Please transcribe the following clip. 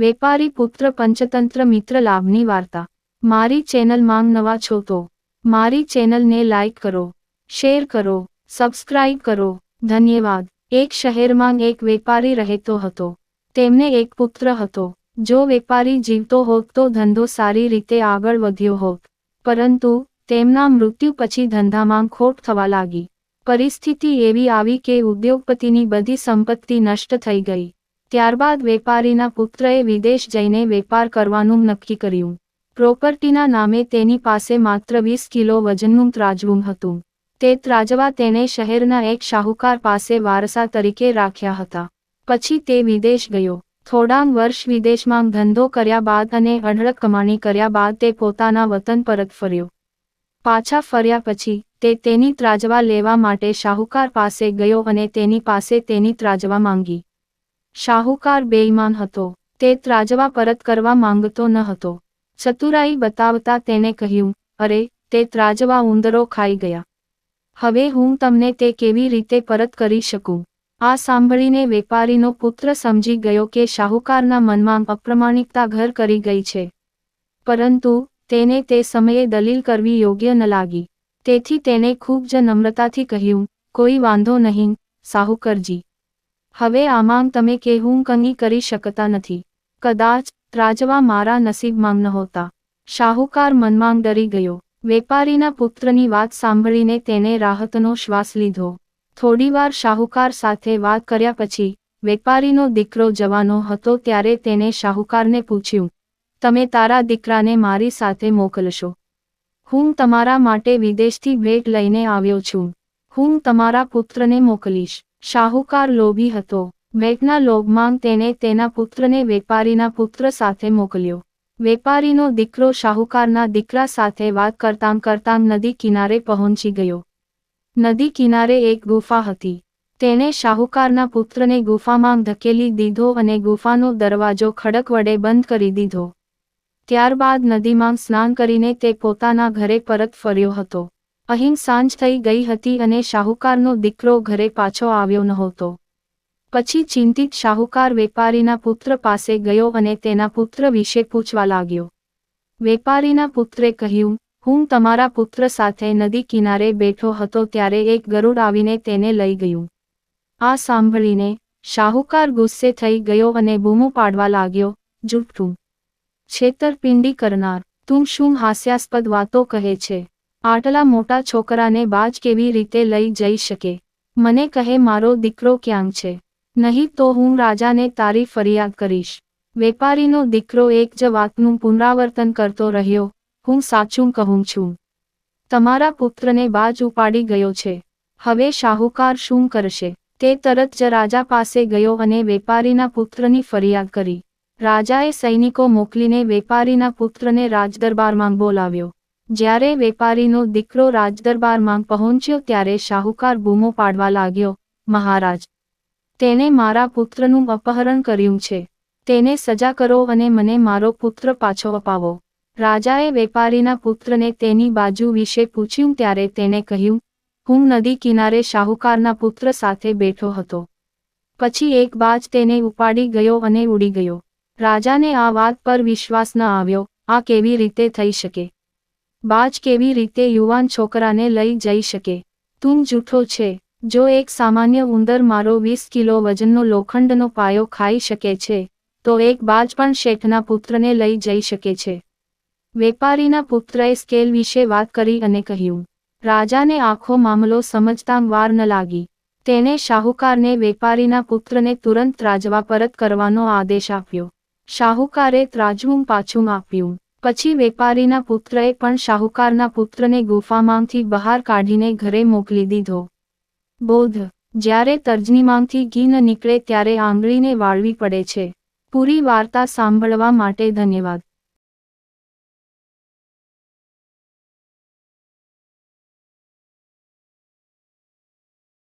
વેપારી પુત્ર પંચતંત્ર મિત્ર લાભની વાર્તા. મારી ચેનલમાં નવા છો તો મારી ચેનલને લાઈક કરો, શેર કરો સબસ્ક્રાઇબ કરો. ધન્યવાદ. એક શહેરમાં એક વેપારી રહેતો હતો. તેમને એક પુત્ર હતો. જો વેપારી જીવતો હોત તો ધંધો સારી રીતે આગળ વધ્યો હોત. પરંતુ તેમના મૃત્યુ પછી ધંધામાં ખોટ થવા લાગી. પરિસ્થિતિ એવી આવી કે ઉદ્યોગપતિની બધી સંપત્તિ નષ્ટ થઈ ગઈ. ત્યારબાદ વેપારીના પુત્રએ વિદેશ જઈને વેપાર કરવાનું નક્કી કર્યું. પ્રોપર્ટીના નામે તેની પાસે માત્ર વીસ કિલો વજનનું ત્રાજવું હતું. તે ત્રાજવા તેણે શહેરના એક શાહુકાર પાસે વારસા તરીકે રાખ્યા હતા. પછી તે વિદેશ ગયો. થોડાં વર્ષ વિદેશમાં ધંધો કર્યા બાદ અને અઢળક કમાણી કર્યા બાદ તે પોતાના વતન પરત ફર્યો. પાછા ફર્યા પછી તે તેની ત્રાજવા લેવા માટે શાહુકાર પાસે ગયો અને તેની પાસે તેની ત્રાજવા માંગી. શાહુકાર બેઈમાન હતો. તે ત્રાજવા પરત કરવા માંગતો ન હતો. ચતુરાઈ બતાવતા તેને કહ્યું, અરે, તે ત્રાજવા ઉંદરો ખાઈ ગયા. હવે હું તમને તે કેવી રીતે પરત કરી શકું? આ સાંભળીને વેપારીનો પુત્ર સમજી ગયો કે શાહુકારના મનમાં અપ્રમાણિકતા ઘર કરી ગઈ છે. પરંતુ તેને તે સમયે દલીલ કરવી યોગ્ય ન લાગી. તેથી તેને ખૂબ જ નમ્રતાથી કહ્યું, કોઈ વાંધો નહીં સાહુકરજી હવે આમાં તમે કે હું કંઈ કરી શકતા નથી. કદાચ ત્રાજવા મારા નસીબમાં નહોતા. શાહુકાર મનમાં ડરી ગયો. વેપારીના પુત્રની વાત સાંભળીને તેને રાહતનો શ્વાસ લીધો. થોડીવાર શાહુકાર સાથે વાત કર્યા પછી વેપારીનો દીકરો જવાનો હતો ત્યારે તેને શાહુકારને પૂછ્યું, તમે તારા દીકરાને મારી સાથે મોકલશો. હું તમારા માટે વિદેશથી ભેટ લઈને આવ્યો છું. હું તમારા પુત્રને મોકલીશ. શાહુકાર લોભી હતો. ભેટના લોભમાં તેને તેના પુત્રને વેપારીના પુત્ર સાથે મોકલ્યો. વેપારીનો દીકરો શાહુકારના દીકરા સાથે વાત કરતાં કરતાં નદી કિનારે પહોંચી ગયો. નદી કિનારે એક ગુફા હતી. તેણે શાહુકારના પુત્રને ગુફામાં ધકેલી દીધો અને ગુફાનો દરવાજો ખડક વડે બંધ કરી દીધો. ત્યારબાદ નદીમાં સ્નાન કરીને તે પોતાના ઘરે પરત ફર્યો હતો. અહીં સાંજ થઈ ગઈ હતી અને શાહુકારનો દીકરો ઘરે પાછો આવ્યો નહોતો. પછી ચિંતિત શાહુકાર વેપારીના પુત્ર પાસે ગયો અને તેના પુત્ર વિશે પૂછવા લાગ્યો. વેપારીના પુત્રે કહ્યું, હું તમારા પુત્ર સાથે નદી કિનારે બેઠો હતો ત્યારે એક ગરુડ આવીને તેને લઈ ગયું આ સાંભળીને શાહુકાર ગુસ્સે થઈ ગયો અને બૂમો પાડવા લાગ્યો, જુઠ્ઠું. છેતરપિંડી કરનાર. તું શું હાસ્યાસ્પદ વાતો કહે છે? આટલા મોટા છોકરાને બાજ કેવી રીતે લઈ જઈ શકે? મને કહે, મારો દીકરો ક્યાં છે? નહીં તો હું રાજાને તારી ફરિયાદ કરીશ. વેપારીનો દીકરો એક જ વાતનું પુનરાવર્તન કરતો રહ્યો. હું સાચું કહું છું. તમારા પુત્રને બાજ ઉપાડી ગયો છે. હવે શાહુકાર શું કરશે? તે તરત જ રાજા પાસે ગયો અને વેપારીના પુત્રની ફરિયાદ કરી. રાજાએ સૈનિકો મોકલીને વેપારીના પુત્રને રાજદરબારમાં બોલાવ્યો. જ્યારે વેપારીનો દીકરો રાજદરબારમાં પહોંચ્યો ત્યારે શાહુકાર બૂમો પાડવા લાગ્યો, મહારાજ, તેને મારા પુત્રનું અપહરણ કર્યું છે. તેને સજા કરો અને મને મારો પુત્ર પાછો અપાવો. રાજાએ વેપારીના પુત્રને તેની બાજુ વિશે પૂછ્યું ત્યારે તેણે કહ્યું, હું નદી કિનારે શાહુકારના પુત્ર સાથે બેઠો હતો. પછી એક બાજ તેને ઉપાડી ગયો અને ઉડી ગયો. રાજાને આ વાત પર વિશ્વાસ ન આવ્યો, આ કેવી રીતે થઈ શકે? બાજ કેવી રીતે યુવાન છોકરાને લઈ જઈ શકે? તું જૂઠો છે. જો એક સામાન્ય ઉંદર મારો વીસ કિલો વજનનો લોખંડનો પાયો ખાઈ શકે છે, તો એક બાજ પણ શેઠના પુત્રને લઈ જઈ શકે છે. વેપારીના પુત્રએ સ્કેલ વિશે વાત કરી અને કહ્યું, રાજાને આખો મામલો સમજતા વાર ન લાગી. તેને શાહુકારને વેપારીના પુત્રને તુરંત ત્રાજવા પરત કરવાનો આદેશ આપ્યો. શાહુકારે ત્રાજવું પાછું આપ્યું. પછી વેપારીના પુત્રએ પણ શાહુકારના પુત્રને ગુફામાંથી બહાર કાઢીને ઘરે મોકલી દીધો. બોધ, જ્યારે તર્જનીમાંથી ઘી ન નીકળે ત્યારે આંગળીને વાળવી પડે છે. પૂરી વાર્તા સાંભળવા માટે ધન્યવાદ.